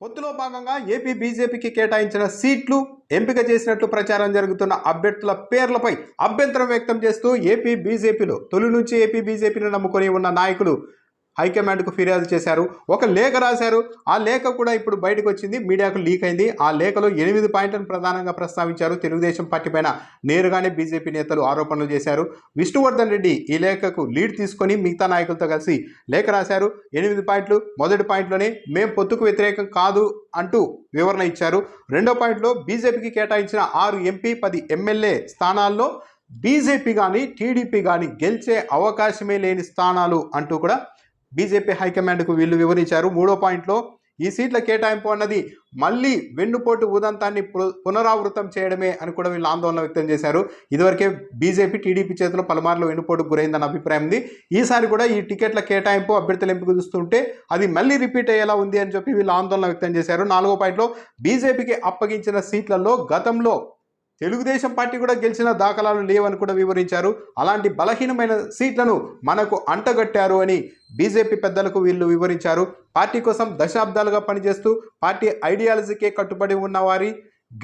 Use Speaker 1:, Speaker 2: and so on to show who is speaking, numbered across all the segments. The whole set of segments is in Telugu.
Speaker 1: పొత్తులో భాగంగా ఏపీ బీజేపీకి కేటాయించిన సీట్లు ఎంపిక చేసినట్లు ప్రచారం జరుగుతున్న అభ్యర్థుల పేర్లపై అభ్యంతరం వ్యక్తం చేస్తూ ఏపీ బీజేపీలో తొలి నుంచి ఏపీ బీజేపీని నమ్ముకొని ఉన్న నాయకులు హైకమాండ్కు ఫిర్యాదు చేశారు. ఒక లేఖ రాశారు. ఆ లేఖ కూడా ఇప్పుడు బయటకు వచ్చింది. మీడియాకు లీక్ అయింది. ఆ లేఖలో ఎనిమిది పాయింట్లను ప్రధానంగా ప్రస్తావించారు తెలుగుదేశం పార్టీ పైన. నేరుగానే బీజేపీ నేతలు ఆరోపణలు చేశారు. విష్ణువర్ధన్ రెడ్డి ఈ లేఖకు లీడ్ తీసుకొని మిగతా నాయకులతో కలిసి లేఖ రాశారు. ఎనిమిది పాయింట్లు. మొదటి పాయింట్లోనే మేం పొత్తుకు వ్యతిరేకం కాదు అంటూ వివరణ ఇచ్చారు. రెండో పాయింట్లో బీజేపీకి కేటాయించిన ఆరు ఎంపీ పది ఎమ్మెల్యే స్థానాల్లో బీజేపీ కానీ టీడీపీ కానీ గెలిచే అవకాశమే లేని స్థానాలు అంటూ కూడా బీజేపీ హైకమాండ్కు వీళ్ళు వివరించారు. మూడో పాయింట్లో ఈ సీట్ల కేటాయింపు అన్నది మళ్ళీ వెన్నుపోటు ఉదంతాన్ని పునరావృతం చేయడమే అని కూడా వీళ్ళు ఆందోళన వ్యక్తం చేశారు. ఇదివరకే బీజేపీ టీడీపీ చేతిలో పలుమార్లు వెన్నుపోటుకు గురైందన్న అభిప్రాయం ఉంది. ఈసారి కూడా ఈ టికెట్ల కేటాయింపు అభ్యర్థుల ఎంపిక చూస్తుంటే అది మళ్ళీ రిపీట్ అయ్యేలా ఉంది అని చెప్పి వీళ్ళు ఆందోళన వ్యక్తం చేశారు. నాలుగో పాయింట్లో బీజేపీకి అప్పగించిన సీట్లలో గతంలో తెలుగుదేశం పార్టీ కూడా గెలిచిన దాఖలాలు లేవని కూడా వివరించారు. అలాంటి బలహీనమైన సీట్లను మనకు అంటగట్టారు అని బీజేపీ పెద్దలకు వీళ్ళు వివరించారు. పార్టీ కోసం దశాబ్దాలుగా పనిచేస్తూ పార్టీ ఐడియాలజీకే కట్టుబడి ఉన్నవారి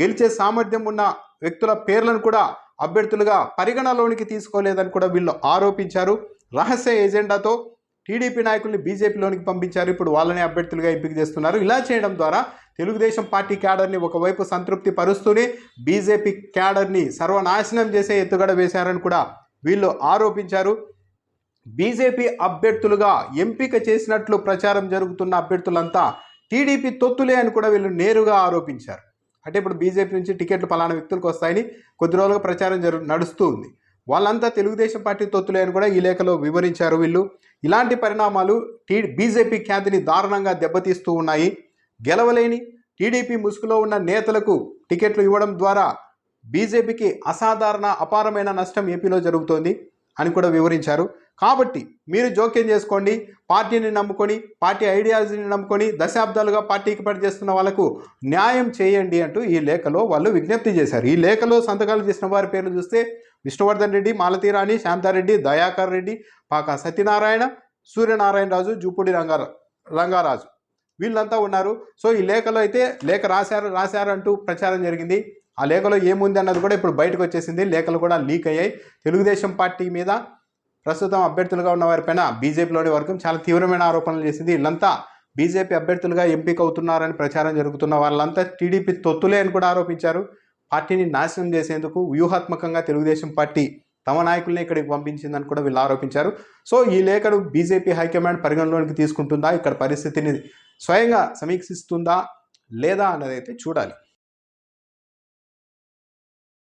Speaker 1: గెలిచే సామర్థ్యం ఉన్న వ్యక్తుల పేర్లను కూడా అభ్యర్థులుగా పరిగణలోనికి తీసుకోలేదని కూడా వీళ్ళు ఆరోపించారు. రహస్య ఎజెండాతో టీడీపీ నాయకుల్ని బీజేపీలోనికి పంపించారు. ఇప్పుడు వాళ్ళని అభ్యర్థులుగా ఎంపిక చేస్తున్నారు. ఇలా చేయడం ద్వారా తెలుగుదేశం పార్టీ క్యాడర్ని ఒకవైపు సంతృప్తి పరుస్తూనే బీజేపీ క్యాడర్ని సర్వనాశనం చేసే ఎత్తుగడ వేశారని కూడా వీళ్ళు ఆరోపించారు. బీజేపీ అభ్యర్థులుగా ఎంపిక చేసినట్లు ప్రచారం జరుగుతున్న అభ్యర్థులంతా టీడీపీ తొత్తులే అని కూడా వీళ్ళు నేరుగా ఆరోపించారు. అంటే ఇప్పుడు బీజేపీ నుంచి టికెట్లు పలానా వ్యక్తులకు వస్తాయని కొద్ది రోజులుగా ప్రచారం జరు నడుస్తూ ఉంది. వాళ్ళంతా తెలుగుదేశం పార్టీ తొత్తులే అని కూడా ఈ లేఖలో వివరించారు వీళ్ళు. ఇలాంటి పరిణామాలు టీ బీజేపీ ఖ్యాతిని దారుణంగా దెబ్బతీస్తూ ఉన్నాయి. గెలవలేని టీడీపీ ముసుగులో ఉన్న నేతలకు టికెట్లు ఇవ్వడం ద్వారా బీజేపీకి అసాధారణ అపారమైన నష్టం ఏపీలో జరుగుతోంది. అని కూడా వివరించారు. కాబట్టి మీరు జోక్యం చేసుకోండి. పార్టీని నమ్ముకొని పార్టీ ఐడియాలజీని నమ్ముకొని దశాబ్దాలుగా పార్టీకి పనిచేస్తున్న వాళ్ళకు న్యాయం చేయండి అంటూ ఈ లేఖలో వాళ్ళు విజ్ఞప్తి చేశారు. ఈ లేఖలో సంతకాలు చేసిన వారి పేర్లు చూస్తే విష్ణువర్ధన్ రెడ్డి మాలతీరాణి శాంతారెడ్డి దయాకర్ రెడ్డి పాక సత్యనారాయణ సూర్యనారాయణ రాజు జూపూడి రంగారా రంగారాజు. వీళ్ళంతా ఉన్నారు. సో ఈ లేఖలో అయితే లేఖ రాశారు రాశారంటూ ప్రచారం జరిగింది. ఆ లేఖలో ఏముంది అన్నది కూడా ఇప్పుడు బయటకు వచ్చేసింది. లేఖలు కూడా లీక్ అయ్యాయి. తెలుగుదేశం పార్టీ మీద ప్రస్తుతం అభ్యర్థులుగా ఉన్న వారిపైన బీజేపీలోని వర్గం చాలా తీవ్రమైన ఆరోపణలు చేసింది. వీళ్ళంతా బీజేపీ అభ్యర్థులుగా ఎంపిక అవుతున్నారని ప్రచారం జరుగుతున్న వాళ్ళంతా టీడీపీ తొత్తులే అని కూడా ఆరోపించారు. పార్టీని నాశనం చేసేందుకు వ్యూహాత్మకంగా తెలుగుదేశం పార్టీ తమ నాయకుల్ని ఇక్కడికి పంపించిందని కూడా వీళ్ళు ఆరోపించారు. సో ఈ లేఖను బీజేపీ హైకమాండ్ పరిగణలోనికి తీసుకుంటుందా? ఇక్కడ పరిస్థితిని స్వయంగా సమీక్షిస్తుందా లేదా అన్నదైతే చూడాలి.